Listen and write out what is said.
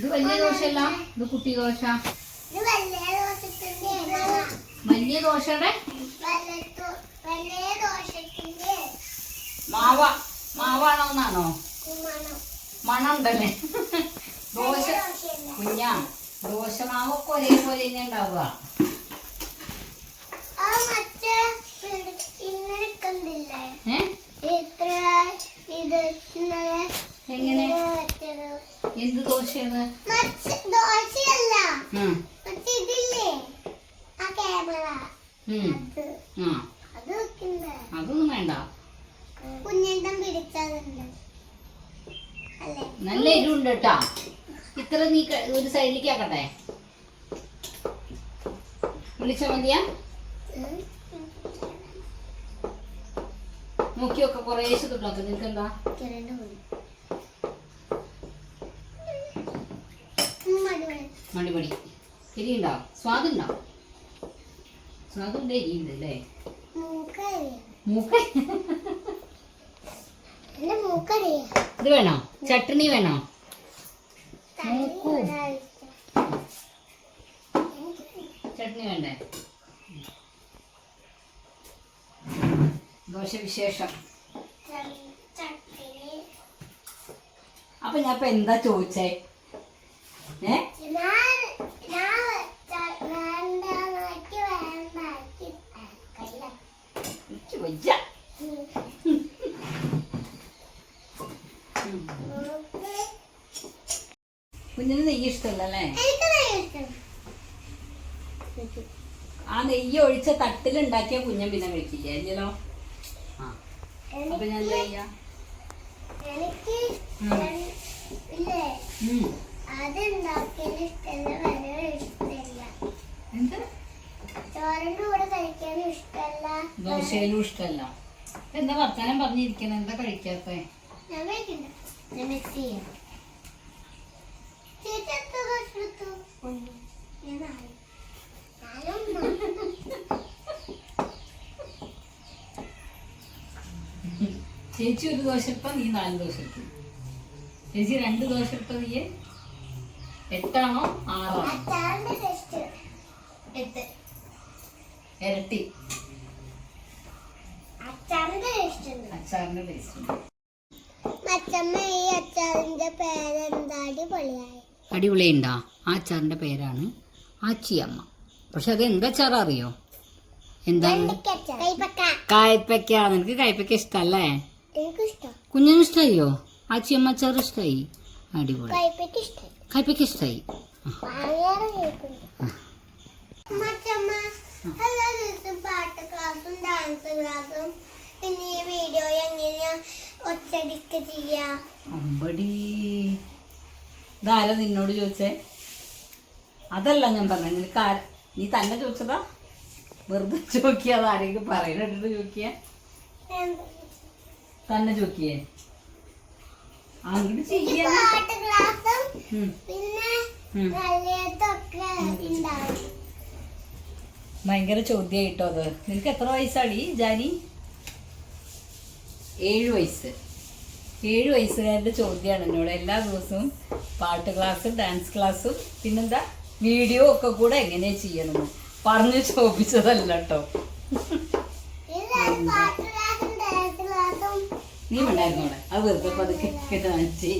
ഇത് വലിയ ദോശയല്ല ഇത് കുട്ടി ദോശ. വലിയ ദോശയുടെ? മാവ മാവാണോ എന്നാണോ മണം. ഉണ്ടല്ലേ ദോശ കുഞ്ഞാ ദോശ മാവൊക്കെ ഒരേപോലെ തന്നെ ഉണ്ടാവുക. എന്ത് ദോശയാണ്? ദോശയല്ല. അതൊന്നും വേണ്ട. നല്ല എരിവുണ്ട് കേട്ടാ. ഇത്ര നീ ഒരു സൈഡിലേക്ക് ആക്കട്ടെ. വിളിച്ച മതിയാ. നോക്കിയൊക്കെ കുറേശ്ശെ നിനക്ക് മതി, ശരിയുണ്ടോ? സ്വാദുണ്ടോ? സ്വാദുണ്ടേ എരിയുണ്ട് അല്ലേ മൂക്ക ഇത് വേണോ? ചട്ടണി വേണോ? ചട്ടണി ചട്നി വേണ്ടേ? ദോശ വിശേഷം അപ്പൊ ഞാൻ ഇപ്പൊ എന്താ ചോദിച്ചേ? കുഞ്ഞിന് നെയ്യ് ഇഷ്ടമല്ലേ ആ നെയ്യ് ഒഴിച്ച തട്ടിലുണ്ടാക്കിയ കുഞ്ഞൻ പിന്നെ കഴിക്കില്ല? അല്ലല്ലോ ആ. അപ്പൊ ഞാൻ എന്താ ചെയ്യാ എനിക്ക് ഉം. രണ്ട്- ഇല്ലേ ഉം. അത് ഉണ്ടാക്കിയത് ഇഷ്ടമല്ല വളരെ ഇഷ്ടമല്ല എന്ത് ചോറിന്റെ കൂടെ കഴിക്കാനും ഇഷ്ടമല്ല ദോശയിലും ഇഷ്ടമല്ല. എന്താ വർത്താനം പറഞ്ഞിരിക്കണം? എന്താ കഴിക്കാത്ത? ചേച്ചി ഒരു ദോശ നീ നാല് ദോശ ചേച്ചി രണ്ട് ദോശ നീ? എട്ടാണോ? ആറാണോ? ഇരട്ടി. ടേസ്റ്റ് ഉണ്ട്. അച്ചാറിന്റെ ടേസ്റ്റ് മച്ചമ്മ ഈ അച്ചാറിന്റെ പേരെന്താടി പൊളിയായി അടിപൊളിയുണ്ടോ? ആ അച്ചാറിന്റെ പേരാണ് ആച്ചിയമ്മ. പക്ഷെ അത് എന്താ അച്ചാർ അറിയോ എന്താണ് കൈപ്പക്ക. കായ്പയ്ക്ക നിനക്ക് കായ്പക്ക ഇഷ്ടല്ലേ? കുഞ്ഞിന് കുഞ്ഞിന് ഇഷ്ടായോ? ആച്ചിയമ്മ അച്ചാർ ഇഷ്ടായി? അടിപൊളി. കൈപ്പക്ക ഇഷ്ടം കായ്പയ്ക്ക ഇഷ്ടായി. പാട്ട് ക്ലാസ്സും ഡാൻസ് ക്ലാസ്സും പിന്നെ ഈ വീഡിയോ എങ്ങനെയാ ഒച്ചടിക്ക് ചെയ്യാ? അമ്പടി. ഇതാരാ നിന്നോട് ചോദിച്ചേ? അതല്ല ഞാൻ പറഞ്ഞ നിനക്ക് ആര നീ തന്നെ ചോദിച്ചതാ? വെറുതെ ചോദിക്കുക അത് ആരെങ്കിലും പറയുന്നിട്ട് ചോദിക്കുക. തന്നെ ചോദിക്കേ അങ്ങനെ ചെയ്യാ. പാട്ട് ക്ലാസ്സും പിന്നെ ഉണ്ടാവും ഭയങ്കര അത്? നിനക്ക് എത്ര വയസ്സാടി ജാനി? ഏഴ് വയസ്സ്. ഏഴ് വയസ്സുകാരുടെ ചോദ്യമാണ് എന്നോട്. എല്ലാ ദിവസവും പാട്ട് ക്ലാസ് ഡാൻസ് ക്ലാസ്സും പിന്നെന്താ വീഡിയോ ഒക്കെ കൂടെ എങ്ങനെ ചെയ്യണമെന്ന് പറഞ്ഞു ചോദിച്ചതല്ല കേട്ടോ നീ ഉണ്ടായിരുന്നോടെ അത് വെറുതെ പതുക്കെ കാണിച്ചേ